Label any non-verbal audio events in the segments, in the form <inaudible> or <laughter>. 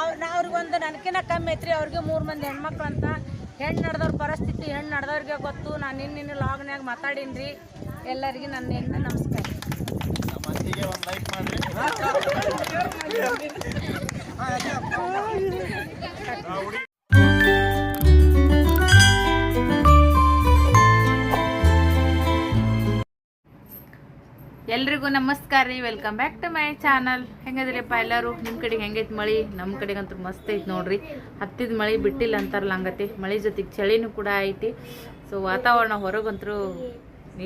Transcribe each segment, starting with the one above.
ಅವ್ರ ಅವ್ರಿಗೊಂದು ನನಕಿನ ಕಮ್ಮಿ ಐತ್ರಿ. ಅವ್ರಿಗೆ ಮೂರು ಮಂದಿ ಹೆಣ್ಮಕ್ಳು ಅಂತ. ಹೆಣ್ಣು ನಡೆದವ್ರ ಪರಿಸ್ಥಿತಿ ಹೆಣ್ಣು ನಡೆದವ್ರಿಗೆ ಗೊತ್ತು. ನಾನು ನಿನ್ನ ಲಾಗ್ನ್ಯಾಗ ಮಾತಾಡೀನಿ ರೀ ಎಲ್ಲರಿಗೆ ನನ್ನ ಹೆಣ್ಣು ನಮಸ್ಕಾರ. ಲೈಕ್ ಎಲ್ರಿಗೂ ನಮಸ್ಕಾರ ರೀ welcome back to my channel ಹೆಂಗದ್ರಿಪ್ಪ ಎಲ್ಲರೂ? ನಿಮ್ಮ ಕಡೆಗೆ ಹೆಂಗೈತೆ ಮಳಿ? ನಮ್ಮ ಕಡೆಗಂತೂ ಮಸ್ತ್ ಐತೆ ನೋಡ್ರಿ. ಹತ್ತಿದ ಮಳಿ ಬಿಟ್ಟಿಲ್ಲ ಅಂತಾರಲ್ಲ ಹಂಗತಿ. ಮಳಿ ಜೊತೆಗೆ ಚಳಿನೂ ಕೂಡ ಐತಿ. ಸೊ ವಾತಾವರಣ ಹೊರಗಂತರೂ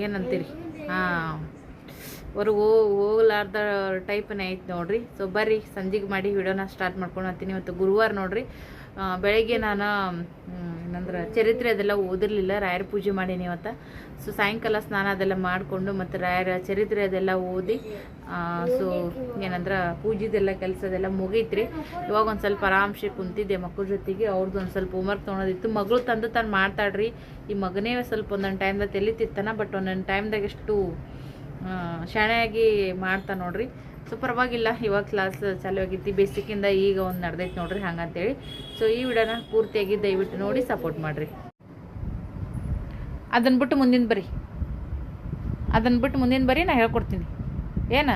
ಏನಂತೀರಿ? ಹಾಂ. ಹೊರಗೆ ಹೋಗ್ಲಾರ್ದ ಟೈಪನೇ ಐತೆ ನೋಡ್ರಿ. ಸೊ ಬರ್ರಿ, ಸಂಜೆಗೆ ಮಾಡಿ ವಿಡಿಯೋನ ಸ್ಟಾರ್ಟ್ ಮಾಡ್ಕೊಂಡು ಹತ್ತೀನಿ. ಇವತ್ತು ಗುರುವಾರ ನೋಡ್ರಿ. ಬೆಳಗ್ಗೆ ನಾನು ಏನಂದ್ರೆ, ಚರಿತ್ರೆ ಅದೆಲ್ಲ ಓದಿರಲಿಲ್ಲ. ರಾಯರ ಪೂಜೆ ಮಾಡೀನಿ ಇವತ್ತು. ಸೊ ಸಾಯಂಕಾಲ ಸ್ನಾನ ಅದೆಲ್ಲ ಮಾಡಿಕೊಂಡು ಮತ್ತು ರಾಯರ ಚರಿತ್ರೆ ಅದೆಲ್ಲ ಓದಿ ಸೊ ಏನಂದ್ರೆ, ಪೂಜೆದೆಲ್ಲ ಕೆಲಸದೆಲ್ಲ ಮುಗೀತ್ರಿ. ಇವಾಗ ಒಂದು ಸ್ವಲ್ಪ ಆರಾಮ್ಸೆ ಕುಂತಿದ್ದೆ ಮಕ್ಕಳ ಜೊತೆಗೆ. ಅವ್ರದ್ದು ಒಂದು ಸ್ವಲ್ಪ ಹೋಮ್ವರ್ಕ್ ತೊಗೊಳೋದಿತ್ತು ಮಗಳು ತಂದು ತಾನು ಮಾಡ್ತಾಳ್ರಿ. ಈ ಮಗನೇ ಸ್ವಲ್ಪ ಒಂದೊಂದು ಟೈಮ್ದಾಗ ತೆಲಿತಿತ್ತಾನ ಬಟ್ ಒಂದೊಂದು ಟೈಮ್ದಾಗ ಎಷ್ಟು ಶಾಣೆಯಾಗಿ ಮಾಡ್ತಾ ನೋಡ್ರಿ. ಸೊ ಪರವಾಗಿಲ್ಲ ಇವಾಗ ಕ್ಲಾಸ್ ಚಾಲು ಆಗೈತಿ ಬೇಸಿಕಿಂದ ಈಗ ಒಂದು ನಡೆದೈತೆ ನೋಡ್ರಿ ಹಂಗಂತೇಳಿ. ಸೊ ಈ ವಿಡಿಯೋನ ಪೂರ್ತಿಯಾಗಿ ದಯವಿಟ್ಟು ನೋಡಿ ಸಪೋರ್ಟ್ ಮಾಡಿರಿ. ಅದನ್ನು ಬಿಟ್ಟು ಮುಂದಿನ ಬರಿ ಅದನ್ನು ಬಿಟ್ಟು ಮುಂದಿನ ಬರಿ ನಾ ಹೇಳ್ಕೊಡ್ತೀನಿ. ಏನ?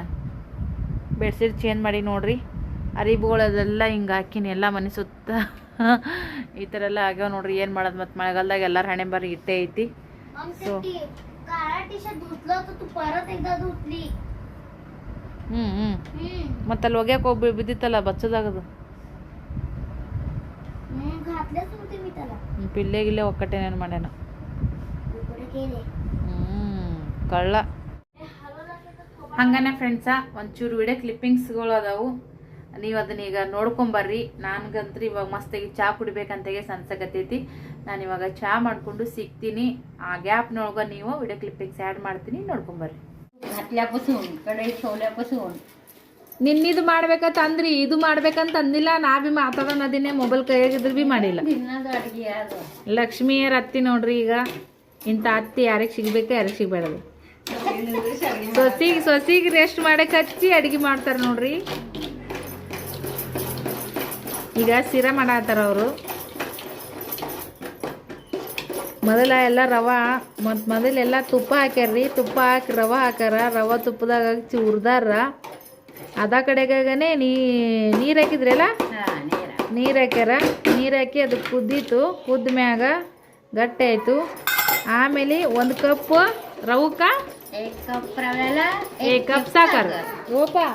ಬೆಡ್ಶೀಟ್ ಚೇಂಜ್ ಮಾಡಿ ನೋಡ್ರಿ. ಅರಿಬುಗಳದೆಲ್ಲ ಹಿಂಗೆ ಹಾಕಿನಿ ಎಲ್ಲ ಮನೆ ಸುತ್ತ. ಈ ಥರ ಎಲ್ಲ ಆಗ್ಯಾವ ನೋಡ್ರಿ ಏನು ಮಾಡೋದು ಮತ್ತು ಮಳೆಗಾಲದಾಗ ಎಲ್ಲರ ಹಣೆ ಬಾರಿ ಇಟ್ಟೇ ಐತಿ. ಸೊ ಹ್ಞೂ ಹ್ಞೂ ಮತ್ತೆ ಅಲ್ಲಿ ಒಗ್ಯಾಕ ಹೋಗಿ ಬಿದ್ದಿತ್ತಲ್ಲ ಬಚ್ಚದಾಗದು. ಪಿಲ್ಲೆ ಗಿಲ್ಲೆ ಒಕ್ಕಟ್ಟೇನೇನು ಮಾಡ್ಯಾನ? ಹ್ಞೂ ಕಳ್ಳ. ಹಂಗನೆ ಫ್ರೆಂಡ್ಸ ಒಂಚೂರು ವಿಡಿಯೋ ಕ್ಲಿಪ್ಪಿಂಗ್ಸ್ಗಳು ಅದಾವು. ನೀವು ಅದನ್ನ ಈಗ ನೋಡ್ಕೊಂಬರ್ರಿ. ನನ್ಗಂತ್ರಿ ಇವಾಗ ಮಸ್ತಾಗಿ ಚಾ ಕುಡಿಬೇಕಂತಾಗೆ ಅನ್ಸಕತ್ತೈತಿ ನಾನು ಇವಾಗ ಚಾ ಮಾಡಿಕೊಂಡು ಸಿಗ್ತೀನಿ. ಆ ಗ್ಯಾಪ್ನೊಳಗೆ ನೀವು ವಿಡಿಯೋ ಕ್ಲಿಪ್ಪಿಂಗ್ಸ್ ಆ್ಯಡ್ ಮಾಡ್ತೀನಿ ನೋಡ್ಕೊಂಬರ್ರಿ. ಕಡೆ ನಿನ್ನಿದು ಮಾಡ್ಬೇಕಂತ ಅಂದ್ರಿ ಇದು ಮಾಡ್ಬೇಕಂತ ಅಂದಿಲ್ಲ ನಾ ಬಿ ಮಾತಾಡೋ ಅದನ್ನೇ ಮೊಬೈಲ್ ಕೈಯಾಗಿದ್ರು ಬಿ ಮಾಡಿಲ್ಲ. ಲಕ್ಷ್ಮಿಯರ್ ಲಕ್ಷ್ಮಿಯರ ಅತ್ತಿ ನೋಡ್ರಿ ಈಗ ಇಂಥ ಅತ್ತಿ ಯಾರಿಗೆ ಸಿಗ್ಬೇಕು ಯಾರಿಗೆ ಸಿಗ್ಬೇಡದು. ಸೊಸಿಗೆ ಸೊಸಿಗೆ ರೆಸ್ಟ್ ಮಾಡಕ್ಕೆ ಹಚ್ಚಿ ಅಡುಗೆ ಮಾಡ್ತಾರೆ ನೋಡ್ರಿ. ಈಗ ಸಿರ ಮಾಡತ್ತಾರ ಅವರು. ಮೊದಲ ಎಲ್ಲ ರವೆ ಮತ್ತು ಮೊದಲೆಲ್ಲ ತುಪ್ಪ ಹಾಕ್ಯಾರ್ರಿ ತುಪ್ಪ ಹಾಕಿ ರವೆ ಹಾಕ್ಯಾರ. ರವೆ ತುಪ್ಪದಾಗ ಹಾಕಿ ಉರ್ದಾರ ಅದ ಕಡೆಗಾಗನೇ ನೀರು ಹಾಕಿದ್ರಲ್ಲ ನೀರು ಹಾಕ್ಯಾರ. ನೀರು ಹಾಕಿ ಅದು ಕುದ್ದಿತ್ತು. ಕುದ್ದ ಮ್ಯಾಗ ಗಟ್ಟಿ ಆಯಿತು. ಆಮೇಲೆ ಒಂದು ಕಪ್ ರವಕ್ಕೆ ಕಪ್ ರವೆಲ್ಲ ಕಪ್ ಸಾಕಾರ. ಓಪಾ.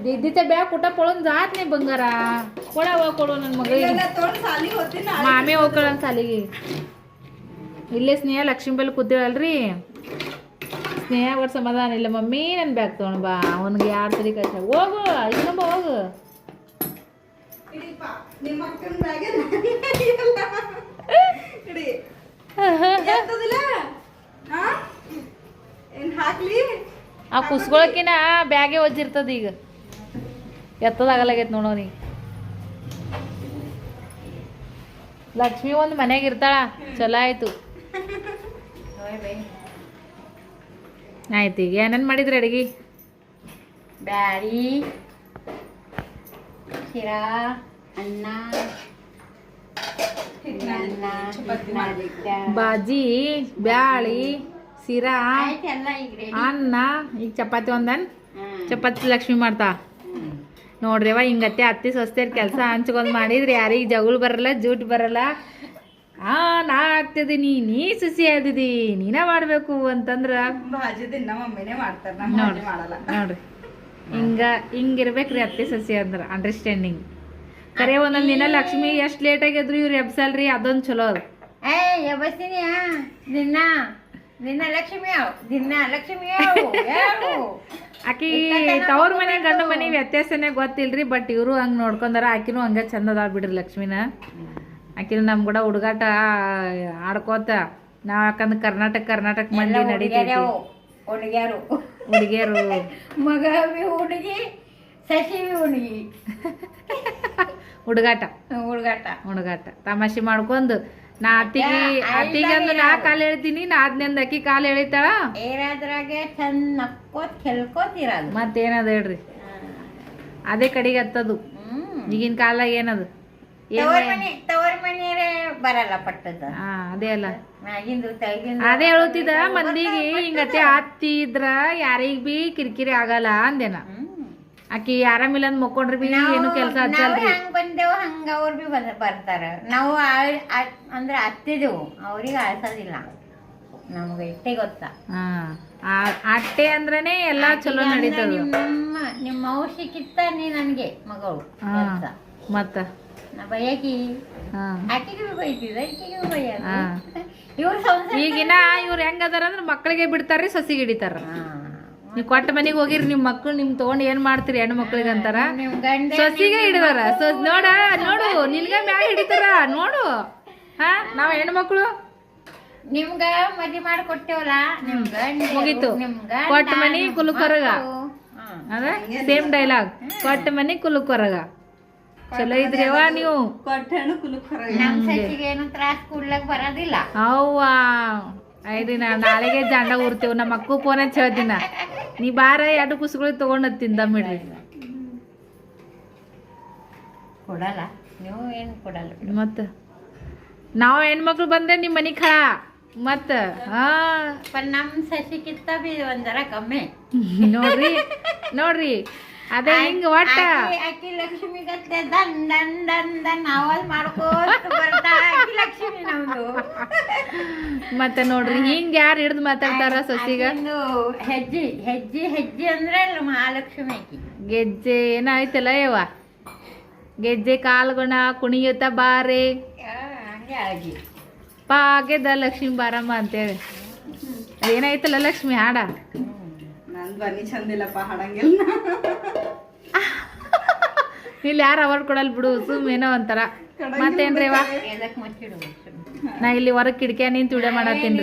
दीदीचा बॅग कुठं पळून जात नाही बंगारा कोणा व ಕೊಡು ನನ್ನ ಮಗಳಿಗೆ ಮಾಮಿ ಹೋಗ್ಕಳ ಸಾಲಿಗೆ ಇಲ್ಲೇ ಸ್ನೇಹ ಲಕ್ಷ್ಮೀ ಬಲ್ಲಿ ಕೂತಿಳಲ್ರಿ ಸ್ನೇಹ ಒಟ್ಟು ಸಮಾಧಾನ ಇಲ್ಲ ಮಮ್ಮಿ ನನ್ನ ಬ್ಯಾಗ್ ತೊಗೊಂಡು ಬಾ ಅವನಿಗೆ ಯಾರು ಸರಿ ಕಳ್ಸ ಹೋಗು ಇನ್ನೊಬ್ಬ ಹೋಗು ಆ ಕುಸ್ಕೊಳಕಿನ ಬ್ಯಾಗೆ ಒಜ್ಜಿರ್ತದ ಈಗ ಎತ್ತದಾಗಲಾಗೈತೆ ನೋಡೋನಿ ಲಕ್ಷ್ಮಿ ಒಂದು ಮನೆಗೆ ಇರ್ತಾಳ. ಚಲೋ ಆಯ್ತು. ಆಯ್ತು ಈಗ ಏನೇನು ಮಾಡಿದ್ರಿ ಅಡುಗೆ? ಬ್ಯಾಳಿ ಶಿರಾ ಅನ್ನ ಬಾಜಿ ಬ್ಯಾಳಿ ಸಿರಾ. ಅನ್ನ ಈಗ ಚಪಾತಿ ಒಂದನ್? ಚಪಾತಿ ಲಕ್ಷ್ಮಿ ಮಾಡ್ತಾ. ನೋಡ್ರಿವ ಹಿಂಗತ್ತೆ ಅತ್ತಿ ಸೊಸ್ತೇರ್ ಕೆಲಸ ಹಂಚ್ಕೊಂಡು ಮಾಡಿದ್ರೆ ಯಾರಿಗೆ ಜಗಳ ಬರಲ್ಲ ಜೂಟ್ ಬರಲ್ಲ. ಆ ನಾ ಆಗ್ತಿದೀನಿ ನೀ ಸುಸಿ ಆದಿದಿ ನೀನ ಮಾಡ್ಬೇಕು ಅಂತಂದ್ರ. ನೋಡ್ರಿ ನೋಡ್ರಿ. ಹಿಂಗ ಹಿಂಗಿರ್ಬೇಕ್ರಿ ಅತ್ತಿ ಸಸಿ ಅಂದ್ರ ಅಂಡರ್ಸ್ಟ್ಯಾಂಡಿಂಗ್ ಕರೆ ಒಂದೊಂದ್ ದಿನ ಲಕ್ಷ್ಮಿ ಎಷ್ಟ್ ಲೇಟ್ ಆಗಿದ್ರು ಇವ್ರು ಎಬ್ಸಲ್ರಿ ಅದೊಂದ್ ಚಲೋ ಅದ. ಏ ದಿನ ದಿನ ಲಕ್ಷ್ಮಿ ನಿನ್ನ ಲಕ್ಷ್ಮಿ. ಆಕಿ ತವ್ರ ಮನೆ ಗಂಡ ಮನೆ ವ್ಯತ್ಯಾಸನೇ ಗೊತ್ತಿಲ್ರಿ ಬಟ್ ಇವರು ಹಂಗ್ ನೋಡ್ಕೊಂಡಾರ ಆಕಿನೂ ಹಂಗ ಚಂದ ಅದಾಳ ಬಿಡ್ರಿ ಲಕ್ಷ್ಮಿನ. ಆಕಿನ ನಮ್ ಕೂಡ ಹುಡುಗಾಟ ಆಡ್ಕೋತ ನಾವ್ ಯಾಕಂದ್ರೆ ಕರ್ನಾಟಕ ಕರ್ನಾಟಕ ಮಂದಿ ನಡೀತೀವಿ ಹುಡುಗಿಯರು ಹುಡುಗ್ಯಾರು. ಮಗ ಹುಡುಗಿ ಸಸಿ ಹುಡುಗಿ. ಹುಡುಗಾಟ. ಹುಡುಗಾಟ. ಹುಡುಗಾಟ. ತಮಾಷೆ ಮಾಡ್ಕೊಂಡು ನಾ ಅತ್ತಿಗೆ ಅತ್ತಿಗೆ ಅಂದ್ರೆ ನಾ ಕಾಲ್ ಹೇಳ್ತೀನಿ ನಾ ಆದ್ನಿಂದ ಅಕ್ಕಿ ಕಾಲ್ ಎಳಿತಾಳ ಏನಾದ್ರಾಗೆ ಚಂದ ನಕ್ಕೋತ್ ಕೆಲ್ಕೋತ್ ಇರೋದು. ಮತ್ತೇನದ ಹೇಳ್ರಿ? ಅದೇ ಕಡೆಗೆ ಹತ್ತದು. ಈಗಿನ ಕಾಲ ಏನದು? ತವರ್ ಮನೆ? ತವರ್ ಮನೆಯರೇ ಬರಲ್ಲ ಪಟ್ಟದ ಅದೇ ಅಲ್ಲ. ಅದೇ ಹೇಳುತ್ತಿದ್ದ ಮಂದಿಗೆ ಹಿಂಗತ್ತೆ ಹತ್ತಿ ಇದ್ರ ಯಾರಿಗ್ ಬಿ ಕಿರಿಕಿರಿ ಆಗಲ್ಲ ಅಂದೇನ. ಆಕಿ ಆರಾಮಿಲ್ಲ ಅಂದ್ ಮಕ್ಕೊಂಡ್ರಿ ಬಿ ಏನು ಕೆಲಸ ಹಚ್ಚಲ್ರಿ. ಹಂಗ ಬಂದೇವು ಹಂಗ ಅವ್ರು ಬಿ ಬರ್ತಾರ. ನಾವು ಅಂದ್ರೆ ಹತ್ತಿದೆವು ಅವ್ರಿಗೆ ಆಳ್ಸೋದಿಲ್ಲ. ನಮ್ಗೆ ಇಷ್ಟೇ ಗೊತ್ತಾ. ಹಾ. ಆ- ಅಟ್ಟೆ ಅಂದ್ರನೇ ಎಲ್ಲಾ ಚಲೋ ನಡೀತದ. ನಿಮ್ಮ ನಿಮ್ಮ ಔಷಧಿಕ್ಕಿತ್ತ ನೀ ನನ್ಗೆ ಮಗಳು. ಮತ್ತ? ನಾ ಬಯಕಿ. ಆಕೆಗೆ ಬಿ ಬೈತಿದ್ದ ಈಕೆಗೆ ಬೈಯಲ್ಲ. ಇವ್ರ ಈಗಿನ ಇವ್ರು ಹೆಂಗ ಅದಾರ ಅಂದ್ರ ಮಕ್ಕಳಿಗೆ ಬಿಡ್ತಾರ್ರಿ ಸಸಿಗೆ ಹಿಡಿತಾರ. ನೀವ್ ಕೊಟ್ಟ ಮನೆಗೆ ಹೋಗಿರಿ ನಿಮ್ ಮಕ್ಳು ನಿಮ್ ತಗೊಂಡ್ ಏನ್ ಮಾಡ್ತೀರಿ ಹೆಣ್ಣು ಮಕ್ಳಿಗೆ ಅಂತಾರ? ಸೊಸಿಗೆ ಗಂಡ ಸಸಿಗೆ ಹಿಡಿದಾರ. ಸೊಸ್ ನೋಡ ನೋಡು ನಿನ್ಗ ಮ್ಯಾಲ ಹಿಡಿತಾರ ನೋಡು. ಹಾ ನಾವ್ ಹೆಣ್ಮಕ್ಳು ನಿಮ್ಗ ಮದಿ ಮಾಡಿ ಕೊಟ್ಟೇವಲ್ಲ ನಿಮ್ಗ ಮುಗಿತು. ಕೊಟ್ಟ ಮನಿ ಕುಲುಕೊರಗ. ಅದ ಸೇಮ್ ಡೈಲಾಗ್ ಕೊಟ್ಟ ಮನಿ ಕುಲುಕೊರಗ. ಚಲೋ ಇದ್ರಿ ಅವ್ವ ನೀವು? ನಮ್ ಸಸಿಗೆ ಏನು ತ್ರಾಸ್ ಕೊಡ್ಲಕ್ ಬರೋದಿಲ್ಲ. ಅವ್ವ. ಐರಿ ದಿನ ನಾಳೆಗೆ ಜಾಂಡ ಊರ್ತೇವೆ ನಮ್ಮ ಅಕ್ಕ ಫೋನ್ ಹಚ್ಚಿ ಹೇಳ್ತೀನ. ನೀ ಬಾರ ಎರಡು ಕುಸುಗಳಿಗೆ ತಗೊಂಡು ತಿಂದ ಬಿಡ್ರಿ ಕೊಡಲ್ಲ ನೀವು ಏನು ಕೊಡಲ್ಲ ಮತ್ತೆ? ನಾವು ಹೆಣ್ಮಕ್ಳು ಬಂದ್ರೆ ನಿಮ್ಮ ಮನಿ ಖಾ ಮತ್ತ? ಹಾ. ಪ ನಮ್ ಸಸಿಕ್ಕಿಂತ ಬಿ ಒಂದರ ಕಮ್ಮಿ. ನೋಡ್ರಿ ನೋಡ್ರಿ. ಅದೇ ಹಿಂಗ ಒಟ್ಟ. ಅಕ್ಕಿ ಲಕ್ಷ್ಮಿ ಗತ್ತೆ ದನ್ ದನ್ ದನ್ ದನ್ ಆವಾಜ್ ಮಾಡ್ಕೋತ ಬರ್ತಾ ಆಕಿ ಲಕ್ಷ್ಮಿ ನಮ್ದು. ಮತ್ತೆ ನೋಡ್ರಿ ಹಿಂಗ್ ಯಾರು ಹಿಡ್ದು ಮಾತಾಡ್ತಾರ ಸಸಿಗ? ಹೆಜ್ಜಿ ಹೆಜ್ಜಿ ಹೆಜ್ಜಿ ಅಂದ್ರೆ ಮಹಾಲಕ್ಷ್ಮಿ ಆಕಿ. ಗೆಜ್ಜೆ ಏನಾಯ್ತಲ್ಲ ಯವ್ವ? ಗೆಜ್ಜೆ ಕಾಲ್ಗುಣ ಕುಣಿಯುತ್ತ ಬಾರೆ. ಪಾಗೆದ ಲಕ್ಷ್ಮಿ ಬಾರಮ್ಮ ಅಂತೇಳಿ. ಏನಾಯ್ತಲ್ಲ ಲಕ್ಷ್ಮಿ ಹಾಡ? ಧ್ವನಿ ಚಂದಿಲ್ಲಪ್ಪ ಹಾಡಂಗಿಲ್ಲ. <laughs> ಇಲ್ಲಿ ಯಾರು ಅವಾರ್ಡ್ ಕೊಡಲ್ ಬಿಡು ಸುಮ್ ಏನೋ ಒಂಥರ. ಮತ್ತೇನ್ರಿ ವಾ ನಾ ಇಲ್ಲಿ ಹೊರಗ್ ಕಿಟಕಿಯ ನಿಂತು ವಿಡಿಯೋ ಮಾಡತ್ತೀನಿ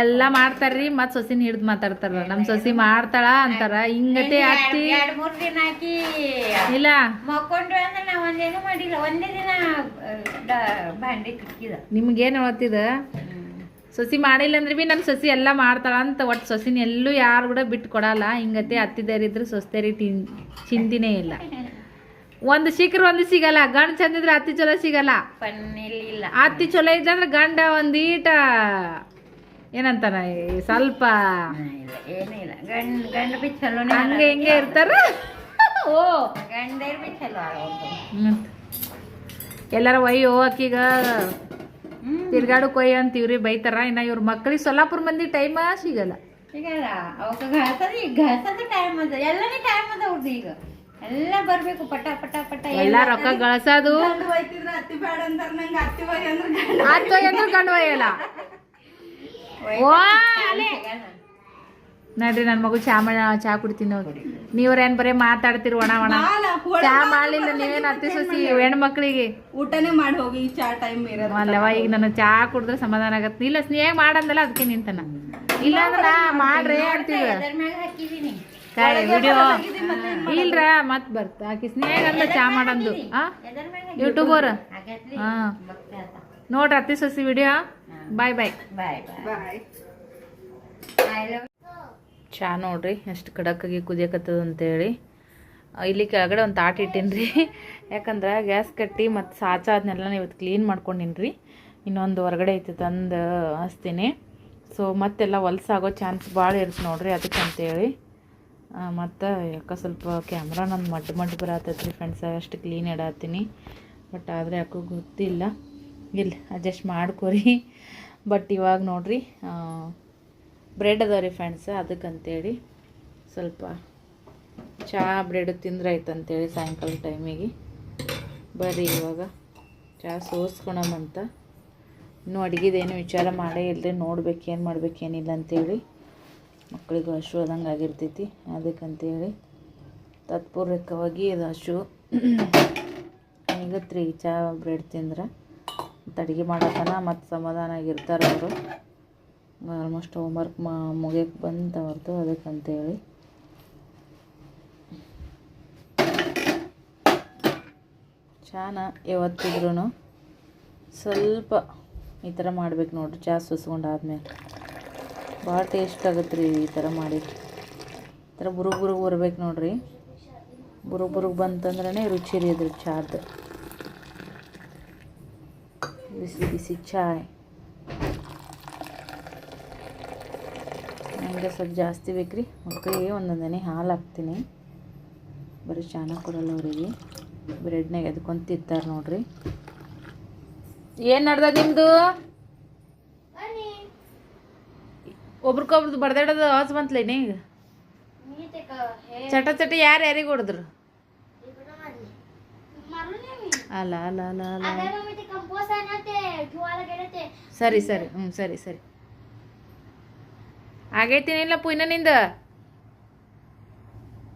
ಎಲ್ಲ ಮಾಡ್ತಾರ್ರಿ ಮತ್ ಸೊಸಿನ ಹಿಡ್ದು ಮಾತಾಡ್ತಾರ ನಮ್ ಸೊಸಿ ಮಾಡ್ತಾಳ ಅಂತಾರ. ಹಿಂಗತೆ ಅತ್ತಿ ಎರಡ್ ಮೂರ್ ದಿನ ಹಾಕಿ ಇಲ್ಲ. ಅಂದ್ರೆ ಒಂದೇನು ಮಾಡಿಲ್ಲ. ಒಂದೇ ದಿನ ಭಾಂಡೆ ನಿಮ್ಗೇನ್ ಹೇಳ್ತಿದ? ಸೊಸಿ ಮಾಡಿಲ್ಲ ಅಂದ್ರೆ ಬಿ ನನ್ನ ಸೊಸಿ ಎಲ್ಲ ಮಾಡ್ತಾಳ ಅಂತ ಒಟ್ಟು ಸೊಸಿನ ಎಲ್ಲೂ ಯಾರು ಕೂಡ ಬಿಟ್ಟು ಕೊಡಲ್ಲ. ಹಿಂಗತೆ ಅತ್ತಿದಾರಿದ್ರೆ ಸೊಸ್ತೇರಿ ತಿನ್ ಚಿಂತಿನೇ ಇಲ್ಲ. ಒಂದು ಸಿಕ್ಕ್ರ ಒಂದು ಸಿಗಲ್ಲ. ಗಂಡ ಚಂದಿದ್ರೆ ಅತ್ತಿ ಚಲೋ ಸಿಗಲ್ಲ. ಇಲ್ಲ. ಅತ್ತಿ ಚಲೋ ಇದ್ದಂದ್ರೆ ಗಂಡ ಒಂದೀಟ ಏನಂತಾನ ಸ್ವಲ್ಪ ಹಂಗೆ ಹಿಂಗೆ ಇರ್ತಾರ? ಓ ಎಲ್ಲಾರ ಒಯ್ಯೋ ಆಕಿಗ ತಿರ್ಗಾಡು ಕೊಯ್ಯ ಅಂತೀವ್ರಿ ಬೈತಾರ. ಇನ್ನ ಇವ್ರ ಮಕ್ಳಿಗೆ ಸೊಲ್ಲಾಪುರ ಮಂದಿ ಟೈಮ ಸಿಗಲ್ಲ ಸಿಗಲ್ಲ ಅವಕ್ಕೆ ಘಾಸದ ಈಗ ಘಾಸದ ಟೈಮ್ ಅದ. ಎಲ್ಲನೇ ಟೈಮ್ ಅದ ಅವ್ರದ್ದು ಈಗ. ಎಲ್ಲ ಬರ್ಬೇಕು ಪಟ ಪಟ ಪಟ. ಎಲ್ಲ ರೊಕ್ಕ ಗಳಸೋದು ಅತ್ತಿ ಬೇಡ ಅಂತಾರ ನಂಗೆ ಅತ್ತಿ ಹೋಯ್ ಅಂದ್ರೆ ಗಂಡ ಆತ್ ಅಂದ್ರೆ ಗಂಡು ಒಯ್ಯಲ್ಲ ಓ. ನೋಡ್ರಿ ನನ್ ಮಗು ಚಾ ಮಾಡ ಚಾ ಕುಡಿತೀನಿ ನೋಡಿ ನೀವ್ರೇನ್ ಬರೀ ಮಾತಾಡ್ತೀರಿ ಒಣ ಒಣ? ಚಾ ಮಾಡ್ಲಿಲ್ಲ ನೀವೇನ್ ಅತ್ತಿ ಸೊಸಿ ಹೆಣ್ಮಕ್ಳಿಗೆ? ಊಟನೇ ಮಾಡಿ ಹೋಗಿ ಈ ಚಾ ಟೈಮ್ ಇರೋದು ಅಲ್ಲವ ಈಗ ನನಗೆ ಚಾ ಕುಡಿದ್ರೆ ಸಮಾಧಾನ ಆಗತ್ತೆ. ಇಲ್ಲ ಸ್ನೇಹ ಮಾಡಂದಲ್ಲ ಅದಕ್ಕೆ ನಿಂತನ. ಇಲ್ಲ ಅಂದ್ರೆ ಮಾಡ್ರಿ ಅಂತೀವಿ ಕಾಯ್ ವಿಡಿಯೋ ಇಲ್ರ ಮತ್ ಬರ್ತ. ಆಕಿ ಸ್ನೇಹ ಚಾ ಮಾಡಂದು. ಆ? ಯೂಟ್ಯೂಬರ್ ಹಾ ನೋಡ್ರಿ ಅತ್ತಿ ಸೊಸಿ ವಿಡಿಯೋ ಬಾಯ್ ಬಾಯ್ ಬಾಯ್ ಬಾಯ್ ಚಾ ನೋಡ್ರಿ, ಎಷ್ಟು ಖಡಕ್ಕಾಗಿ ಕುದಿಯಕತ್ತದ ಅಂತೇಳಿ. ಇಲ್ಲಿ ಕೆಳಗಡೆ ಒಂದು ತಾಟ್ ಇಟ್ಟೀನಿ <laughs> ಯಾಕಂದ್ರೆ ಗ್ಯಾಸ್ ಕಟ್ಟಿ ಮತ್ತು ಸಾಚ ಅದನ್ನೆಲ್ಲ ಇವತ್ತು ಕ್ಲೀನ್ ಮಾಡ್ಕೊಂಡಿನ್ರಿ. ಇನ್ನೊಂದು ಹೊರಗಡೆ ಐತಿ ತಂದು ಹಸ್ತೀನಿ ಸೊ ಮತ್ತೆಲ್ಲ ಹೊಲ್ಸಾಗೋ ಚಾನ್ಸ್ ಭಾಳ ಇರ್ತದೆ ನೋಡ್ರಿ ಅದಕ್ಕೆ ಅಂತೇಳಿ ಮತ್ತು ಯಾಕೆ ಸ್ವಲ್ಪ ಕ್ಯಾಮ್ರಾ ನಂದು ಮಡ್ಡು ಮಡ್ಡು ಬರತ್ತೈತೆ ರೀ ಫ್ರೆಂಡ್ಸ್ ಅಷ್ಟು ಕ್ಲೀನ್ ಇಡತ್ತೀನಿ. ಬಟ್ ಆದರೆ ಯಾಕೋ ಗೊತ್ತಿಲ್ಲ. ಇಲ್ಲಿ ಅಡ್ಜಸ್ಟ್ ಮಾಡ್ಕೊರಿ. <laughs> ಬಟ್ ಇವಾಗ ನೋಡ್ರಿ ಬ್ರೆಡ್ ಅದಾವ ರೀ ಫ್ರೆಂಡ್ಸ್ ಅದಕ್ಕಂತೇಳಿ ಸ್ವಲ್ಪ ಚಹಾ ಬ್ರೆಡ್ ತಿಂದ್ರೆ ಆಯ್ತು ಅಂತೇಳಿ ಸಾಯಂಕಾಲ ಟೈಮಿಗೆ ಬರ್ರಿ ಇವಾಗ ಚಹಾ ಸೋಸ್ಕೊಳಮಂತ ಇನ್ನೂ ಅಡುಗೆದೇನು ವಿಚಾರ ಮಾಡೇ ಇಲ್ಲರಿ ನೋಡ್ಬೇಕು ಏನು ಮಾಡ್ಬೇಕು ಏನಿಲ್ಲ ಅಂತೇಳಿ. ಮಕ್ಕಳಿಗೂ ಹಶು ಆದಂಗೆ ಆಗಿರ್ತೈತಿ, ಅದಕ್ಕಂತೇಳಿ ತತ್ಪೂರ್ವಕವಾಗಿ ಇದು ಹಶು. ಹೆಂಗತ್ರಿ ಚಹಾ ಬ್ರೆಡ್ ತಿಂದ್ರೆ. ಮತ್ತು ಅಡುಗೆ ಮಾಡತನ ಮತ್ತು ಸಮಾಧಾನ ಆಗಿರ್ತಾರೆ ಅವರು. ಆಲ್ಮೋಸ್ಟ್ ಹೋಮ್ವರ್ಕ್ ಮಾ ಮುಗಿಯಕ್ಕೆ ಬಂತ ಹೊರತು ಅದಕ್ಕಂತೇಳಿ. ಚಾನ ಯಾವತ್ತಿದ್ರೂ ಸ್ವಲ್ಪ ಈ ಥರ ಮಾಡ್ಬೇಕು ನೋಡ್ರಿ ಸುಸ್ಕೊಂಡು ಸುಸ್ಕೊಂಡಾದ್ಮೇಲೆ. ಭಾಳ ಟೇಸ್ಟ್ ಆಗುತ್ತೆ ರೀ ಈ ಥರ ಮಾಡಿ. ಈ ಥರ ಬುರುಗ್ ಬುರುಗ್ ಬರ್ಬೇಕು ನೋಡ್ರಿ. ಬುರುಗ್ ಬುರುಗ್ ಬಂತಂದ್ರೆ ರುಚಿ ರೀ ಅದ್ರ ಚಾದ. ಬಿಸಿ ಬಿಸಿ ಚಾಯ್. ನನಗೆ ಸ್ವಲ್ಪ ಜಾಸ್ತಿ ಬೇಕು ರೀ ಮಕ್ಕಳಿಗೆ ಒಂದೊಂದನೇ ಹಾಲು ಹಾಕ್ತೀನಿ. ಬರೀ ಚಾನ ಕೊಡಲ್ಲ ಅವರಿಗೆ. ಬ್ರೆಡ್ನಾಗ ಎದ್ಕೊಂಡು ತಿಂತಾರೆ ನೋಡ್ರಿ. ಏನು ನಡ್ದ ನಿಮ್ಮದು ಒಬ್ರಿಗೊಬ್ರದ್ದು ಬಡ್ದಾಡೋದು ಆಸ್ ಬಂತಲೇ ಈಗ? ಚಟ ಚಟ ಯಾರು ಯಾರಿಗೆ ಹೊಡೆದ್ರು? ಅಲ್ಲ ಅಲ್ಲ ಅಲ್ಲ ಅಲ್ಲ. ಸರಿ ಸರಿ ಹ್ಞೂ ಸರಿ ಸರಿ. ಆಗೈತಿನಿಲ್ಲ ಪುಯ್ನ ನಿಂದ?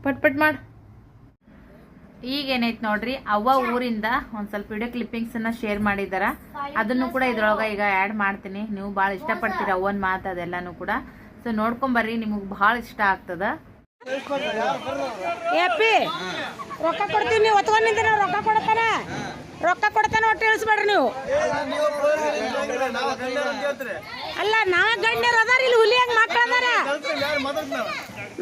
ಪಟ್ ಪಟ್ ಮಾಡು. ಈಗ ಏನೈತೆ ನೋಡ್ರಿ ಅವ್ವ ಊರಿಂದ ಒಂದು ಸ್ವಲ್ಪ ವಿಡಿಯೋ ಕ್ಲಿಪ್ಪಿಂಗ್ಸನ್ನು ಶೇರ್ ಮಾಡಿದಾರ. ಅದನ್ನು ಕೂಡ ಇದ್ರೊಳಗೆ ಈಗ ಆ್ಯಡ್ ಮಾಡ್ತೀನಿ. ನೀವು ಭಾಳ ಇಷ್ಟಪಡ್ತೀರಿ ಅವ್ವನ ಮಾತು ಅದೆಲ್ಲನೂ ಕೂಡ. ಸೊ ನೋಡ್ಕೊಂಬರ್ರಿ ನಿಮಗೆ ಭಾಳ ಇಷ್ಟ ಆಗ್ತದ. ಏಪಿ ರೊಕ್ಕ ಕೊಡ್ತೀವಿ ನೀವು ನಾವು ರೊಕ್ಕ ಕೊಡ್ತಾನ ರೊಕ್ಕ ಕೊಡ್ತಾನೆ ಒಟ್ಟು ಇಳಿಸ್ಬೇಡ್ರಿ ನೀವು. ಅಲ್ಲ, ನಾವ ಗಣ್ಯರ ಅದಾರ, ಇಲ್ಲಿ ಹುಲಿ ಹಂಗ ಮಕ್ಳು ಅದಾರ?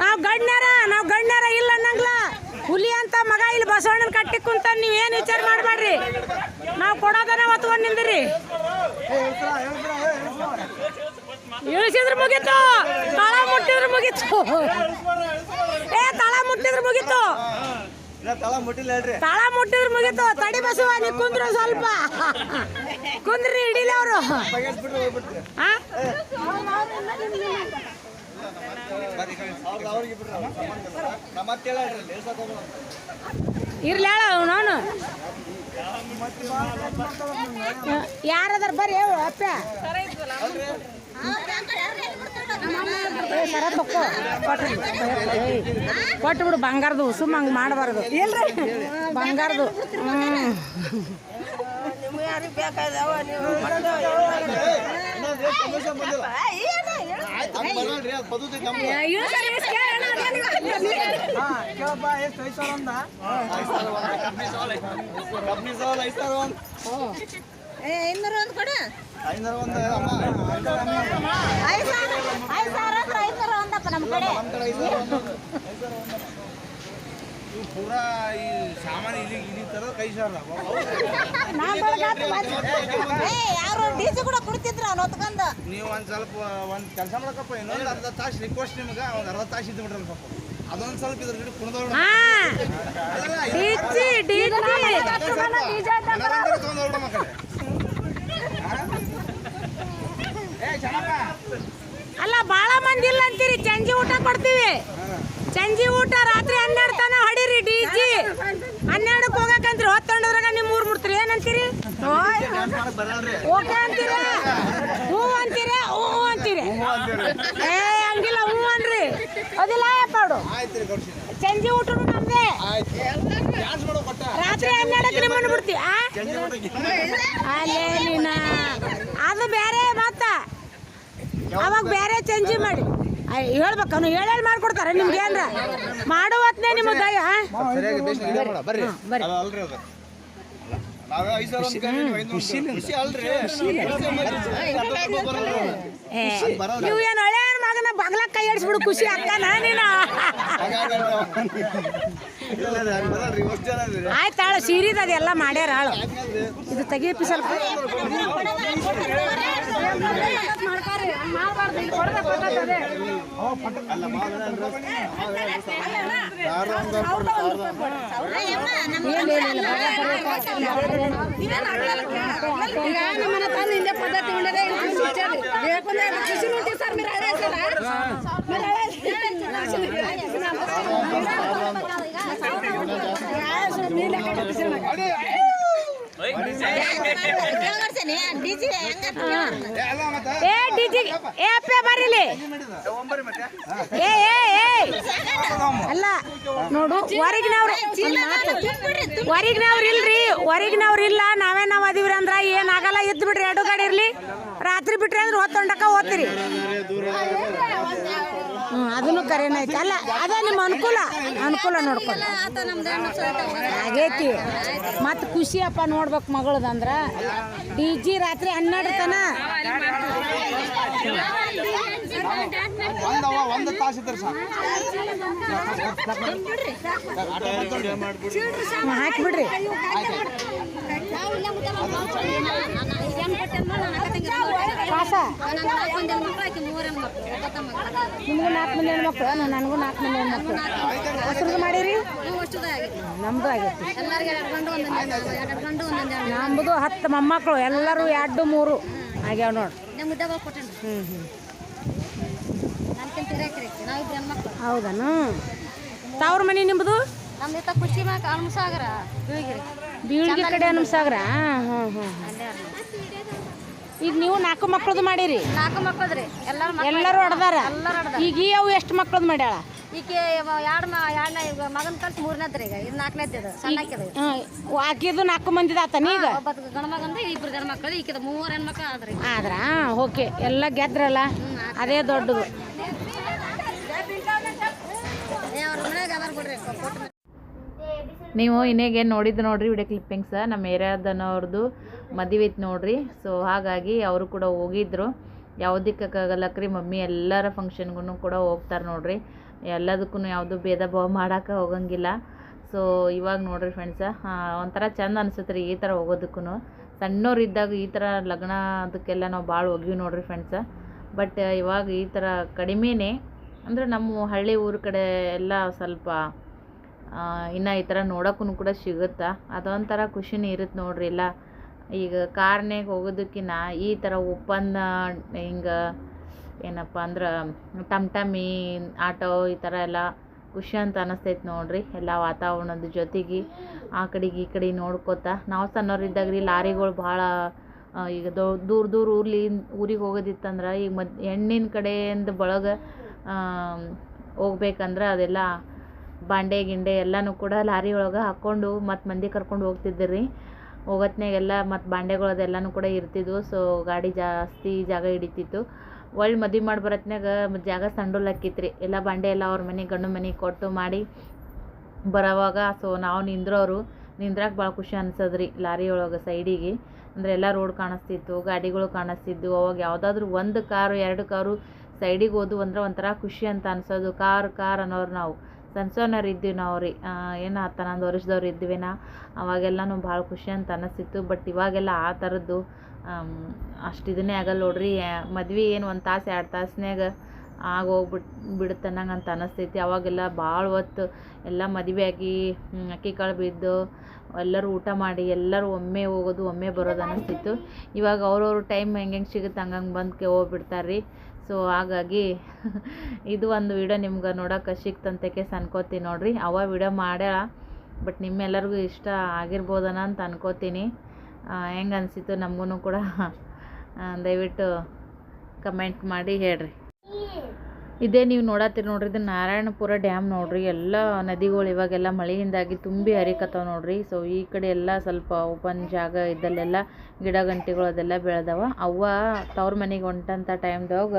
ನಾವ್ ಗಣ್ಯರ ನಾವ್ ಗಣ್ಯರ ಇಲ್ಲ ಅನ್ನಂಗ್ಲ. ಹುಲಿ ಅಂತ ಮಗ ಇಲ್ಲಿ ಬಸವಣ್ಣನ ಕಟ್ಟಿ ಕುಂತ ನೀವ್ ಏನ್ ವಿಚಾರ ಮಾಡ್ಬೇಡ್ರಿ? ನಾವ್ ಕೊಡೋದನ್ನ ಹೊತ್ಕೊಂಡ್ ನಿಂದಿರಿ. ಇಳಿಸಿದ್ರ ಮುಗೀತು, ತಳ ಮುಟ್ಟಿದ್ರ ಮುಗೀತು. ಏ ತಳ ಮುಟ್ಟಿದ್ರ ಮುಗಿತು. ತಡಿ ಬಸವ ನೀ ಕುಂದ್ರು ಸ್ವಲ್ಪ. ಕುಂದ್ರಿ ಹಿಡಿಲಿ ಅವರು. ಇರ್ಲಿ ಹೇಳ ನಾನು ಯಾರದಾರ ಬರ್ರಿ ಹೇಳು ಅಪ್ಪ. ಏ, ಸರ ತಕೋ ಕೊಟ್ಟು ಬಿಡು ಬಂಗಾರದು ಸುಮ್ಮ ಹಂಗೆ ಮಾಡಬಾರ್ದು. ಇಲ್ರಿ ಬಂಗಾರದು ಹ್ಮ್. ಒಂದು ಹಂಗ್ ಐದ್ ಸಾವಿರ ಒಂದ್. ಐನೂರ ಒಂದ್ ಅಮ್ಮ. ನಮ್ಮ ಕಡೆ ಐದ್ ಸಾವಿರ. ಪೂರಾ ಈ ಸಾಮಾನು ಇಲ್ಲಿ ಇಲ್ಲಿ ತರ ಕೈ ಸಾಲ ನೀವು ಒಂದು ಸ್ವಲ್ಪ ಒಂದು ಕೆಲಸ ಮಾಡಕಪ್ಪ ಇನ್ನೊಂದು ಅರ್ಧ ತಾಸು ರಿಕ್ವೆಸ್ಟ್ ನಿಮಗೆ ಒಂದು ಅರ್ಧ ತಾಸು ಇದ್ದು ಬಿಡ್ರಿ ಪಾಪ ಅದೊಂದ್ ಸ್ವಲ್ಪ ಇದ್ರ ಗಿಡ ಕುಣದವ್ರು ಹಾ ಡಿಜಿ ಡಿಜಿ ತಗೊಂಡ್ ಹೊರಡ ಮಕ್ಕಳೇ ಏ ಚೆನ್ನಪ್ಪ ಅಲ್ಲ ಬಹಳ ಮಂದಿ ಇಲ್ಲ ಅಂತೀರಿ. ಚಂಜಿ ಊಟ ಕೊಡ್ತೀವಿ. ಚಂಜಿ ಊಟ ರಾತ್ರಿ ಹನ್ನೆರಡು ತನ ಹೊಡೀರಿ ಡಿ ಜಿ. ಹನ್ನೆರಡಕ್ಕೆ ಹೋಗಕಂತ್ರಿ ಹೊತ್ತೊಂಡದ್ರಾಗ ನಿಮ್ ಊರ್ ಮುಡ್ತೀರಿ ಏನಂತೀರಿ ಓಕೆ ಅಂತೀರ? ಹ್ಞೂ ಅಂತೀರ? ಹ್ಞೂ ಅಂತೀರಿ. ಏ, ಹಂಗಿಲ್ಲ ಹ್ಞೂ ಅನ್ರಿ. ಅದಿಲ್ಲ ಯಾಪಾಡು ಚಂಜಿ ಊಟ ನಮ್ದೇ. ರಾತ್ರಿ ಹನ್ನೆರಡಕ್ಕೆ ನಿಮ್ಮನ್ನ ಬಿಡ್ತೀವಿ ಅಲ್ಲೇ ನೀನ. ಅದು ಬೇರೆ ಮತ್ತ ಅವಾಗ ಬೇರೆ ಚೇಂಜ್ ಮಾಡಿ. ಹೇಳ್ಬೇಕು ಅವ್ನು ಹೇಳಿ ಮಾಡ್ಕೊಡ್ತಾರೆ ನಿಮ್ಗೆ ಏನ್ರ ಮಾಡೋ ಹೊತ್ನೇ ನಿಮ್ಮ ದಯ ನಾವೇ ಏನು ಹಳೆ ಮಗನ ಬಗ್ಲ ಕೈ ಆಡಿಸ್ಬಿಡು ಖುಷಿ ಅಕ್ಕನ ನೀನು? ಆಯ್ತು. ಆಯ್ತಾಳ ಸೀರಿದ ಅದೆಲ್ಲ ಮಾಡ್ಯಾರ ಆಳು. ಇದು ತೆಗಿಯಪ್ಪಿ ಸ್ವಲ್ಪ ಅಲ್ಲ ಮಾವನ ಅಂದ್ರೆ ಯಾರು ಒಂದ್ ಏ, ಅಲ್ಲ ಮತ್ತೆ ಏ ಡಿಜಿ ಏ ಅಪ್ಪೆ ಬರೀಲಿ. ಒಂಬರಿ ಮತ್ತೆ? ಏ ಏ ಏ. ಅಲ್ಲ ನೋಡು ಹೊರಗಿನವ್ರು ಹೊರಗಿನವ್ರು ಇಲ್ರಿ ಹೊರಗಿನವ್ರು ಇಲ್ಲ ನಾವೇ ನಾವ್ ಅದೀವ್ರಿ ಅಂದ್ರ ಏನಾಗಲ್ಲ ಎದ್ದು ಬಿಡ್ರಿ ಎರಡು ಗಾಡಿ ಇರ್ಲಿ. ರಾತ್ರಿ ಬಿಟ್ರಿ ಅಂದ್ರೆ ಹೊತ್ತೊಂಡಕ್ಕ ಓದ್ತೀರಿ ಹ್ಞೂ ಅದನ್ನು ಕರೆನ ಐತಿ. ಅಲ್ಲ ಅದ ನಿಮ್ಮ ಅನುಕೂಲ. ಅನುಕೂಲ ನೋಡ್ಕೊಂಡು ಆಗೈತಿ. ಮತ್ತು ಖುಷಿಯಪ್ಪ ನೋಡ್ಬೇಕು ಮಗಳದಂದ್ರ. ಡಿ ಜಿ ರಾತ್ರಿ ಹನ್ನೆರಡು ತನ. ಒಂದು ತಾಸು ಇದ್ರೆ ಸಾಕು. ಹ್ಮ್, ಹಾಕ್ಬಿಡ್ರಿ ಪಾಸ ನಿಮಗೂ ನಾಲ್ಕು ಮಂದಿ ಹೆಣ್ಮಕ್ಳು ನನಗೂ ನಾಲ್ಕು ಮಂದಿ ಹೆಣ್ಮಕ್ಳು ಮಾಡೀರಿ? ನಮ್ದು ಆಗೈತಿ ನಮ್ಮದು ಹತ್ತು ಮೊಮ್ಮಕ್ಕಳು ಎಲ್ಲರೂ ಎರಡು ಮೂರು. ಆಗ್ಯಾವ ನೋಡಿ. ಹ್ಞೂ ಹ್ಞೂ ಹೌದನು? ತವ್ರ ಮನೆ ನಿಮ್ಮದು ಖುಷಿ ಬೀಳ್ಗಿ ಕಡೆ ಅನ್ಸಾಗ್ರ? ಹ್ಞೂ ಹ್ಞೂ ಈಗ ನೀವು ನಾಲ್ಕು ಮಕ್ಕಳದು ಮಾಡಿರಿ. ನಾಲ್ಕು ಮಕ್ಕಳ್ರಿ ಎಲ್ಲಾರು ಎಲ್ಲರೂ ಹೊಡೆದಾರ? ಎಲ್ಲರೂ ಹೊಡ್ದಾರ. ಈಗ ಅವು ಎಷ್ಟು ಮಕ್ಳದ್ದು ಮಾಡ್ಯಾಳ? ಈಕೆ ಎರಡು ಎರಡನೇ ಮಗನ ಕಲ್ಸಿ ಮೂರನೇದ್ರಿ ಈಗ. ಇದು ನಾಲ್ಕನೇದ್ದು ಇದು. ಸಣ್ಣಕ್ಕಿದು ಆಕಿದು ನಾಲ್ಕು ಮಂದಿ ಆತನ ಈಗ? ಒಬ್ಬ ಗಂಡ ಮಗಂದ ಇಬ್ರು ಗಂಡ ಮಕ್ಕಳು ಈಕಿದ ಮೂವರು ಹೆಣ್ಮಕ್ಳು ಆದ್ರಿ ಆದ್ರ ಓಕೆ. ಎಲ್ಲ ಗೆದ್ರಲ್ಲ? ಅದೇ ದೊಡ್ಡದು. ಅವ್ರ ಮನ್ಯಾಗ ಅದಾರ ಬಿಡ್ರಿ ಕೊಟ್ಟು ನೀವು ಇನ್ನೇಗೆ ನೋಡಿದ್ದು ನೋಡ್ರಿ ವಿಡಿಯೋ ಕ್ಲಿಪ್ಪಿಂಗ್ಸ ನಮ್ಮ ಏರಿಯಾದನವ್ರದ್ದು ಮದುವೆ ಇತ್ತು ನೋಡ್ರಿ. ಸೊ ಹಾಗಾಗಿ ಅವರು ಕೂಡ ಹೋಗಿದ್ರು. ಯಾವುದಕ್ಕಾಗಲ್ಲಕ್ರಿ ಮಮ್ಮಿ ಎಲ್ಲರ ಫಂಕ್ಷನ್ಗೂ ಕೂಡ ಹೋಗ್ತಾರೆ ನೋಡ್ರಿ. ಎಲ್ಲದಕ್ಕೂ ಯಾವುದು ಭೇದ ಭಾವ ಮಾಡೋಕೆ ಹೋಗಂಗಿಲ್ಲ. ಸೊ ಇವಾಗ ನೋಡ್ರಿ ಫ್ರೆಂಡ್ಸ ಒಂಥರ ಚಂದ ಅನಿಸುತ್ತೆ ರೀ ಈ ಥರ ಹೋಗೋದಕ್ಕೂ ಸಣ್ಣವ್ರು ಇದ್ದಾಗ ಈ ಥರ ಲಗ್ನ ಅದಕ್ಕೆಲ್ಲ ನಾವು ಭಾಳ ಹೋಗಿವಿ ನೋಡ್ರಿ ಫ್ರೆಂಡ್ಸ ಬಟ್ ಇವಾಗ ಈ ಥರ ಕಡಿಮೆನೇ. ಅಂದರೆ ನಮ್ಮ ಹಳ್ಳಿ ಊರ ಕಡೆ ಎಲ್ಲ ಸ್ವಲ್ಪ ಇನ್ನು ಈ ಥರ ನೋಡೋಕ್ಕೂ ಕೂಡ ಸಿಗುತ್ತಾ? ಅದೊಂಥರ ಖುಷಿನೇ ಇರುತ್ತೆ ನೋಡ್ರಿ ಎಲ್ಲ. ಈಗ ಕಾರ್ನ್ಯಾಗ ಹೋಗೋದಕ್ಕಿಂತ ಈ ಥರ ಓಪನ್ ಹಿಂಗೆ ಏನಪ್ಪ ಅಂದ್ರೆ ಟಮ್ ಆಟೋ ಈ ಥರ ಎಲ್ಲ ಖುಷಿ ಅಂತ ಅನಿಸ್ತೈತೆ ನೋಡ್ರಿ ಎಲ್ಲ ವಾತಾವರಣದ ಜೊತೆಗೆ. ಆ ಕಡೆಗೆ ಈ ಕಡೆ ನೋಡ್ಕೋತಾ. ನಾವು ಸಣ್ಣವರಿದ್ದಾಗ ರೀ ಲಾರಿಗಳು ಭಾಳ ಈಗ ದೊ, ದೂರ ದೂರ ಊರ್ಲಿ ಊರಿಗೆ ಹೋಗೋದಿತ್ತಂದ್ರೆ ಈಗ ಮದ್, ಹೆಣ್ಣಿನ ಕಡೆಯಿಂದ ಬಳಗ ಹೋಗ್ಬೇಕಂದ್ರೆ ಅದೆಲ್ಲ ಬಾಂಡೆ ಗಿಂಡೆ ಎಲ್ಲನೂ ಕೂಡ ಲಾರಿ ಒಳಗೆ ಹಾಕ್ಕೊಂಡು ಮತ್ತು ಮಂದಿ ಕರ್ಕೊಂಡು ಹೋಗ್ತಿದ್ದರು. ಹೋಗತ್ನಾಗೆಲ್ಲ ಮತ್ತು ಬಾಂಡೆಗಳು ಅದೆಲ್ಲನೂ ಕೂಡ ಇರ್ತಿದ್ವು. ಸೊ ಗಾಡಿ ಜಾಸ್ತಿ ಜಾಗ ಹಿಡಿತಿತ್ತು. ಒಳ್ಳೆ ಮದುವೆ ಮಾಡಿ ಬರತ್ನಾಗ ಜಾಗ ಸಂಡೋಲಾಕಿತ್ತು ರೀ ಎಲ್ಲ ಬಾಂಡೆ ಎಲ್ಲ ಅವ್ರ ಮನೆ ಗಂಡು ಮನೆಗೆ ಕೊಟ್ಟು ಮಾಡಿ ಬರೋವಾಗ ಸೊ ನಾವು ನಿಂದ್ರೋರು ನಿಂದ್ರಾಗ ಭಾಳ ಖುಷಿ ಅನ್ಸದ್ರಿ ಲಾರಿ ಒಳಗೆ ಸೈಡಿಗೆ. ಅಂದರೆ ಎಲ್ಲ ರೋಡ್ ಕಾಣಿಸ್ತಿತ್ತು, ಗಾಡಿಗಳು ಕಾಣಿಸ್ತಿದ್ವು. ಅವಾಗ ಯಾವುದಾದ್ರೂ ಒಂದು ಕಾರು, ಎರಡು ಕಾರು ಸೈಡಿಗೆ ಹೋದ್ವು ಅಂದ್ರೆ ಒಂಥರ ಖುಷಿ ಅಂತ ಅನ್ಸೋದು. ಕಾರ್ ಕಾರ್ ಅನ್ನೋರು ನಾವು. ಸಣ್ಣ ಸಣ್ಣವ್ರು ಇದ್ದೀವಿ ನಾವು ರೀ. ಏನು ಹತ್ತು ಹನ್ನೊಂದು ವರ್ಷದವ್ರು ಇದ್ವಿ ನಾ ಅವಾಗೆಲ್ಲನೂ ಭಾಳ ಖುಷಿ ಅಂತ ಅನ್ನಿಸ್ತಿತ್ತು ಬಟ್ ಇವಾಗೆಲ್ಲ ಆ ಥರದ್ದು ಅಷ್ಟು ಇದನ್ನೇ ಆಗಲ್ಲ ನೋಡ್ರಿ. ಮದ್ವೆ ಏನು ಒಂದು ತಾಸು ಎರಡು ತಾಸ್ನ್ಯಾಗ ಆಗ ಹೋಗ್ಬಿಟ್ಟು ಬಿಡುತ್ತೆ ಅಂತ ಅನ್ನಿಸ್ತೈತಿ ಅವಾಗೆಲ್ಲ ಭಾಳ ಹೊತ್ತು ಎಲ್ಲ ಮದುವೆ ಆಗಿ ಹ್ಮ್, ಅಕ್ಕಿ ಕಾಳು ಬಿದ್ದು ಎಲ್ಲರೂ ಊಟ ಮಾಡಿ ಎಲ್ಲರೂ ಒಮ್ಮೆ ಹೋಗೋದು ಒಮ್ಮೆ ಬರೋದು ಅನ್ನಿಸ್ತಿತ್ತು ಇವಾಗ ಅವ್ರವ್ರ ಟೈಮ್ ಹೆಂಗೆ ಹೆಂಗೆ ಸಿಗುತ್ತೆ ಹಂಗಂಗೆ ಬಂದು ಹೋಗ್ಬಿಡ್ತಾರೆ ರೀ ಸೊ ಹಾಗಾಗಿ <laughs> ಇದು ಒಂದು ವಿಡಿಯೋ ನಿಮ್ಗೆ ನೋಡೋಕೆ ಸಿಕ್ತಂತಕ್ಕೆ ಅನ್ಕೋತೀನಿ ನೋಡಿರಿ. ಅವ ವಿಡಿಯೋ ಮಾಡ್ಯಾಳ ಬಟ್ ನಿಮ್ಮೆಲ್ಲರಿಗೂ ಇಷ್ಟ ಆಗಿರ್ಬೋದನ ಅಂತ ಅನ್ಕೋತೀನಿ. ಹೆಂಗೆ ಅನಿಸಿತು ನಮಗೂ ಕೂಡ ದಯವಿಟ್ಟು ಕಮೆಂಟ್ ಮಾಡಿ ಹೇಳ್ರಿ. ಇದೇ ನೀವು ನೋಡತ್ತೀರಿ ನೋಡ್ರಿ, ಇದು ನಾರಾಯಣಪುರ ಡ್ಯಾಮ್ ನೋಡ್ರಿ. ಎಲ್ಲ ನದಿಗಳು ಇವಾಗೆಲ್ಲ ಮಳೆಯಿಂದಾಗಿ ತುಂಬಿ ಹರಿಕತ್ತಾವ ನೋಡ್ರಿ. ಸೊ ಈ ಕಡೆ ಎಲ್ಲ ಸ್ವಲ್ಪ ಓಪನ್ ಜಾಗ ಇದ್ದಲ್ಲೆಲ್ಲ ಗಿಡ ಗಂಟಿಗಳು ಅದೆಲ್ಲ ಬೆಳೆದವ. ಅವ ತವ್ರ ಮನೆಗೆ ಹೊಂಟಂಥ ಟೈಮ್ದಾಗ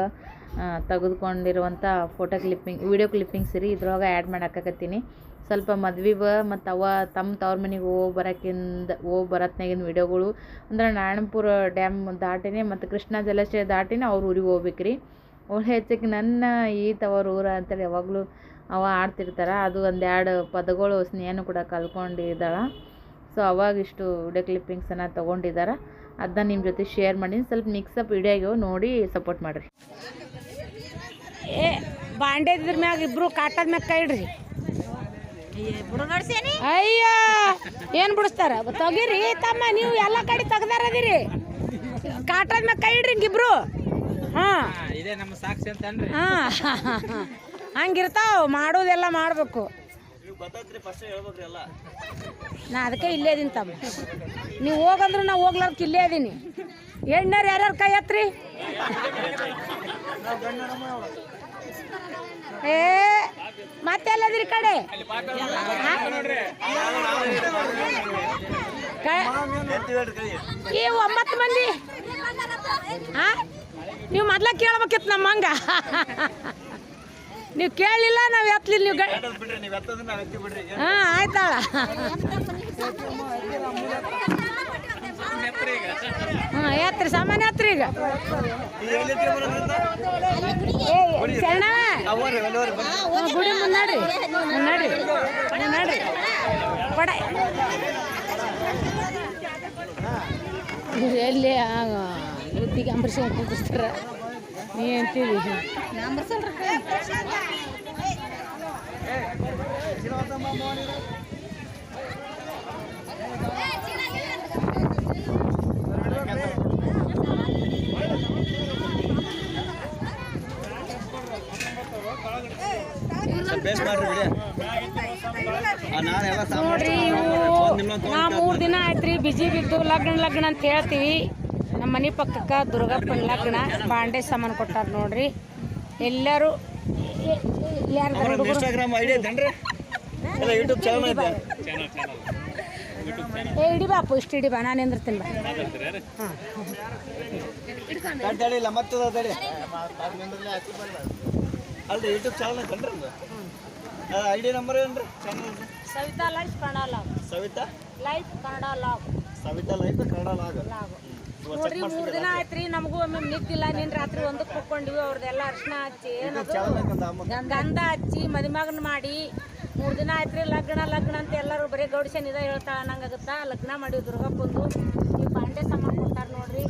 ತೆಗೆದುಕೊಂಡಿರುವಂಥ ಫೋಟೋ ಕ್ಲಿಪ್ಪಿಂಗ್ ವಿಡಿಯೋ ಕ್ಲಿಪ್ಪಿಂಗ್ಸ್ ರೀ ಇದ್ರೊಳಗೆ ಆ್ಯಡ್ ಮಾಡಾಕತ್ತೀನಿ ಸ್ವಲ್ಪ ಮದ್ವೆಗ ಮತ್ತು ಅವ ತಮ್ಮ ತವ್ರ ಮನೆಗೆ ಹೋಗಿ ಬರೋಕ್ಕಿಂದ ಹೋಗಿ ಬರತ್ನಾಗಿನ ವಿಡಿಯೋಗಳು ಅಂದ್ರೆ ನಾರಾಯಣಪುರ ಡ್ಯಾಮ್ ದಾಟಿನೇ ಮತ್ತು ಕೃಷ್ಣ ಜಲಾಶಯ ದಾಟಿನೇ ಅವ್ರ ಊರಿಗೆ ಹೋಗ್ಬೇಕು ರೀ ಅವ್ಳು ಹೆಚ್ಚಿಗೆ ನನ್ನ ಈ ತವರು ಊರ ಅಂತೇಳಿ ಯಾವಾಗಲೂ ಅವ ಆಡ್ತಿರ್ತಾರೆ. ಅದು ಒಂದೆರಡು ಪದಗಳು ಸ್ನೇಹನೂ ಕೂಡ ಕಲ್ಕೊಂಡಿದ್ದಾಳೆ. ಸೊ ಅವಾಗ ಇಷ್ಟು ವಿಡಿಯೋ ಕ್ಲಿಪ್ಪಿಂಗ್ಸನ್ನು ತೊಗೊಂಡಿದ್ದಾರೆ. ಅದನ್ನ ನಿಮ್ಮ ಜೊತೆ ಶೇರ್ ಮಾಡಿ ಸ್ವಲ್ಪ ಮಿಕ್ಸಪ್ ವಿಡಿಯೋ ನೋಡಿ ಸಪೋರ್ಟ್ ಮಾಡಿರಿ. ಏ ಬಾಂಡೆ ಇದ್ರ ಮ್ಯಾಗ ಇಬ್ರು ಕಾಟದ ಮ್ಯಾಗ ಕೈ ಇಡ್ರಿ. ಅಯ್ಯ ಏನ್ ಬಿಡಿಸ್ತಾರ? ತೆಗೀರಿ ತಮ್ಮ ನೀವು ಎಲ್ಲ ಕಡೆ ತೆಗ್ದಾರದಿರಿ ಕಾಟದ ಮ್ಯಾಗ ಕೈ ಇಡ್ರಿ ಹಿಂಗಿಬ್ರು ಹಾ. ಇದೇ ನಮ್ಮ ಸಾಕ್ಷಿ ಅಂತ ಅನ್ರಿ ಹಾ. ಹಂಗಿರ್ತಾವ ಮಾಡೋದೆಲ್ಲ ಮಾಡ್ಬೇಕು. ನಾ ಅದಕ್ಕೆ ಇಲ್ಲೇ ಇದೀನಿ ತಮ್ಮ. ನೀವು ಹೋಗಂದ್ರೆ ನಾ ಹೋಗ್ಲಾರ್ಕ ಇಲ್ಲೇ ಅದೀನಿ ಎಣ್ಣರ್ ಯಾರ್ಯಾರು ಕೈ ಹತ್ರಿ ಏ ಮತ್ತೆಲ್ಲದ್ರಿ ಕಡೆ? ಈ ಒಂಬತ್ತು ಮಂದಿ. ಹಾ? ನೀವು ಮೊದ್ಲ ಕೇಳ್ಬೇಕಿತ್ತು ನಮ್ಮ ಹಂಗ ನೀವು ಕೇಳಿಲ್ಲ ನಾವು ಎತ್ತಲಿಲ್ಲ ನೀವು ಹಾಂ ಆಯ್ತಾಳ. ಹಾಂ ಎತ್ರಿ ಸಾಮಾನ್ಯ ಎತ್ರಿ ಈಗ. ಹ್ಮ್, ಗುಡಿ ಮುನ್ನಡಿ ಮುನ್ನಡಿ ಮುನ್ನಡಿ. ಪಡ ಎಲ್ಲಿ ಬುದ್ಧಿಗೆ ಅಂಬರೀಷ್ ಕುಂದಿಸ್ತಾರ ನೀ ಅಂತೀವಿ. ನೋಡ್ರಿ ಇವು ನಾ ಮೂರು ದಿನ ಆಯ್ತ್ರಿ ಬಿಜಿ ಬಿದ್ದು ಲಗ್ನ ಲಗ್ನ ಅಂತ ಹೇಳ್ತೀವಿ. ನಮ್ಮ ಮನೆ ಪಕ್ಕಕ್ಕೆ ದುರ್ಗಪ್ಪನ ಲಗ್ನ ಬಾಂಡೆ ಸಾಮಾನು ಕೊಟ್ಟಾರ ನೋಡ್ರಿ. ಎಲ್ಲರೂ ಏ ಇಡಿ ಬಾಪು ಇಷ್ಟು ಇಡಿ ಬಾ ನಾನು ಎಂದಿರ್ತೀನಿ ಬಾ. ಹಾಂ. ತಡಿ, ತಡಿ ಇಲ್ಲ ಮತ್ತೆ ತಡಿ. ಅಲ್ರಿ ಯೂಟ್ಯೂಬ್ ಚಾನಲ್ ಐತೇನ್ರಿ ಐ ಡಿ ನಂಬರ್ ಏನ್ರಿ? Channel Savita life Kannada log. Savita? Life Kannada log. Savita life Kannada log. ನೋಡ್ರಿ ಮೂರು ದಿನ ಆಯ್ತ್ರಿ ನಮಗೂ ಒಮ್ಮೆ ನಿದ್ದಿಲ್ಲ ನಿನ್ ರಾತ್ರಿ ಒಂದಕ್ಕೆ ಕುಕ್ಕೊಂಡಿವಿ ಅವ್ರದ್ದೆಲ್ಲ ಅರ್ಶನ ಹಚ್ಚಿ ಏನದು? ಗಂಧ ಹಚ್ಚಿ ಮದುಮಗನ್ ಮಾಡಿ ಮೂರು ದಿನ ಆಯ್ತ್ರಿ ಲಗ್ನ ಲಗ್ನ ಅಂತ ಎಲ್ಲರೂ ಬರೀ ಗೌಡಿಸನ್ ಇದ ಹೇಳ್ತಾಳ ನಂಗಾಗುತ್ತಾ ಲಗ್ನ ಮಾಡಿ ದುರ್ಗಪ್ಪಂದು ಈ ಪಾಂಡೆ ಸಾಮಾನು ಕೊಡ್ತಾರ ನೋಡ್ರಿ.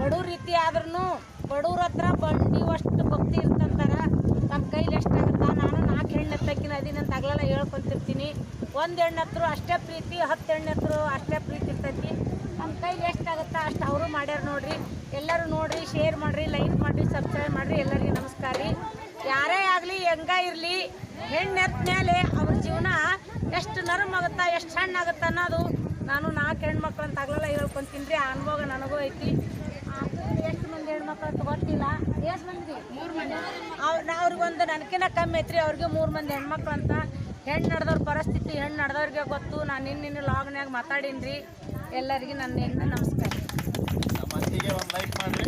ಬಡವ್ರ ರೀತಿ ಆದ್ರೂ ಬಡವ್ರ ಹತ್ರ ಬಂಡಿ ಅಷ್ಟು ಭಕ್ತಿ ಇರ್ತಂತಾರ. ನಮ್ಮ ಕೈಲಿ ಎಷ್ಟಾಗುತ್ತಾ ನಾನು ನಾಲ್ಕು ಹೆಣ್ಣು ಎತ್ತಕ್ಕಿನ ಅದಿನಂತ ಆಗ್ಲೆಲ್ಲ ಹೇಳ್ಕೊಂತಿರ್ತೀನಿ. ಒಂದು ಹೆಣ್ಣು ಅಷ್ಟೇ ಪ್ರೀತಿ ಹತ್ತು ಹೆಣ್ಣು ಅಷ್ಟೇ ಪ್ರೀತಿ ಇರ್ತೈತಿ ನಮ್ಮ ಕೈಲಿ ಎಷ್ಟಾಗುತ್ತಾ ಅಷ್ಟು ಅವರು ಮಾಡ್ಯಾರ ನೋಡ್ರಿ ಎಲ್ಲರೂ ನೋಡ್ರಿ ಶೇರ್ ಮಾಡ್ರಿ ಲೈಕ್ ಮಾಡ್ರಿ ಸಬ್ಸ್ಕ್ರೈಬ್ ಮಾಡ್ರಿ, ಎಲ್ಲರಿಗೂ ನಮಸ್ಕಾರ ರೀ. ಯಾರೇ ಆಗಲಿ, ಹೆಂಗ ಇರಲಿ ಹೆಣ್ಣೆತ್ತ ಮೇಲೆ ಅವ್ರ ಜೀವನ ಎಷ್ಟು ನರಮ್ ಆಗುತ್ತಾ, ಎಷ್ಟು ಸಣ್ಣ ಆಗುತ್ತೆ ಅನ್ನೋದು ನಾನು ನಾಲ್ಕು ಹೆಣ್ಮಕ್ಳು ಅಂತ ಆಗಲಲ್ಲ ಹೇಳ್ಕೊಂತೀನಿ ರೀ. ಆ ಅನುಭವ ನನಗೂ ಐತಿ. ಎಷ್ಟು ಮಂದಿ ಹೆಣ್ಮಕ್ಳು ಗೊತ್ತಿಲ್ಲ. ಎಷ್ಟು ಮಂದಿ? ಮೂರು ಮಂದಿ. ಅವ್ರು, ಅವ್ರಿಗೊಂದು ನನಕಿನ ಕಮ್ಮಿ ಐತ್ರಿ. ಅವ್ರಿಗೆ ಮೂರು ಮಂದಿ ಹೆಣ್ಮಕ್ಳು ಅಂತ. ಹೆಣ್ಣು ನಡೆದವ್ರ ಪರಿಸ್ಥಿತಿ, ಹೆಣ್ಣು ನಡೆದವ್ರಿಗೆ ಗೊತ್ತು. ನಾನು ನಿನ್ನ ಲಾಗ್ನ್ಯಾಗ ಮಾತಾಡೀನಿ ರೀ ಎಲ್ಲರಿಗೂ ನನ್ನ ಹೆಣ್ಣು ನಮಸ್ಕಾರ. ಒಂದು ಲೈಕ್ ಮಾಡ್ರಿ.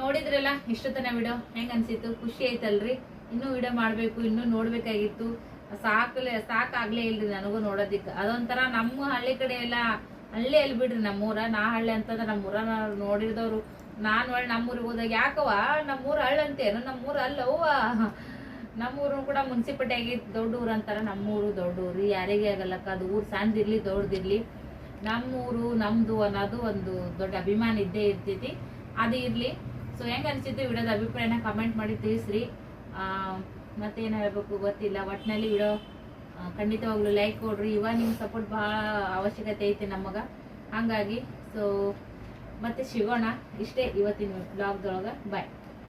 ನೋಡಿದ್ರಲ್ಲ, ಇಷ್ಟು ತನ ವಿಡಿಯೋ ಹೆಂಗ ಅನ್ಸಿತ್ತು? ಖುಷಿ ಐತಲ್ರಿ ಇನ್ನೂ ವಿಡಿಯೋ ಮಾಡ್ಬೇಕು, ಇನ್ನೂ ನೋಡ್ಬೇಕಾಗಿತ್ತು. ಸಾಕಲೆ, ಸಾಕಾಗ್ಲೇ ಇಲ್ರಿ ನನಗೂ ನೋಡೋದಿಕ್ಕೆ. ಅದೊಂಥರ ನಮ್ಮ ಹಳ್ಳಿ ಕಡೆ ಎಲ್ಲ ಹಳ್ಳಿ ಎಲ್ಲಿ ಬಿಡ್ರಿ ನಮ್ಮೂರ. ನಾ ಹಳ್ಳಿ ಅಂತಂದ್ರೆ ನಮ್ಮೂರ ನೋಡಿರ್ದವ್ರು ನಾನು ಹೊಳ್ಳಿ ನಮ್ಮೂರಿಗೆ ಹೋದಾಗ ಯಾಕವ ನಮ್ಮೂರ ಹಳ್ಳಿ ಅಂತೇನು? ನಮ್ಮೂರ ಅಲ್ಲವ್ವ? ನಮ್ಮೂರು ಕೂಡ ಮುನ್ಸಿಪಾಲ್ಟಿ ಆಗಿ ದೊಡ್ಡ ಊರು ಅಂತಾರೆ. ನಮ್ಮೂರು ದೊಡ್ಡ ಊರು. ಯಾರಿಗೆ ಆಗಲ್ಲಕ್ಕ ಅದು ಊರು ಸಣ್ಣದಿರ್ಲಿ ದೊಡ್ಡದಿರ್ಲಿ ನಮ್ಮೂರು ನಮ್ಮದು ಅನ್ನೋದು ಒಂದು ದೊಡ್ಡ ಅಭಿಮಾನ ಇದ್ದೇ ಇರ್ತೈತಿ. ಅದು ಇರಲಿ. ಸೊ ಹೆಂಗೆ ಅನಿಸಿದ್ದು ವಿಡಿಯೋದ ಅಭಿಪ್ರಾಯನ ಕಮೆಂಟ್ ಮಾಡಿ ತಿಳಿಸ್ರಿ. ಮತ್ತೇನು ಹೇಳಬೇಕು ಗೊತ್ತಿಲ್ಲ. ಒಟ್ಟಿನಲ್ಲಿ ವಿಡಿಯೋ ಖಂಡಿತವಾಗ್ಲೂ ಲೈಕ್ ಕೊಡ್ರಿ. ಇವಾಗ ನಿಮ್ಮ ಸಪೋರ್ಟ್ ಭಾಳ ಅವಶ್ಯಕತೆ ಐತಿ ನಮಗ. ಹಂಗಾಗಿ ಸೊ ಮತ್ತೆ ಸಿಗೋಣ. ಇಷ್ಟೇ ಇವತ್ತಿನ ಬ್ಲಾಗ್ದೊಳಗೆ ಬಾಯ್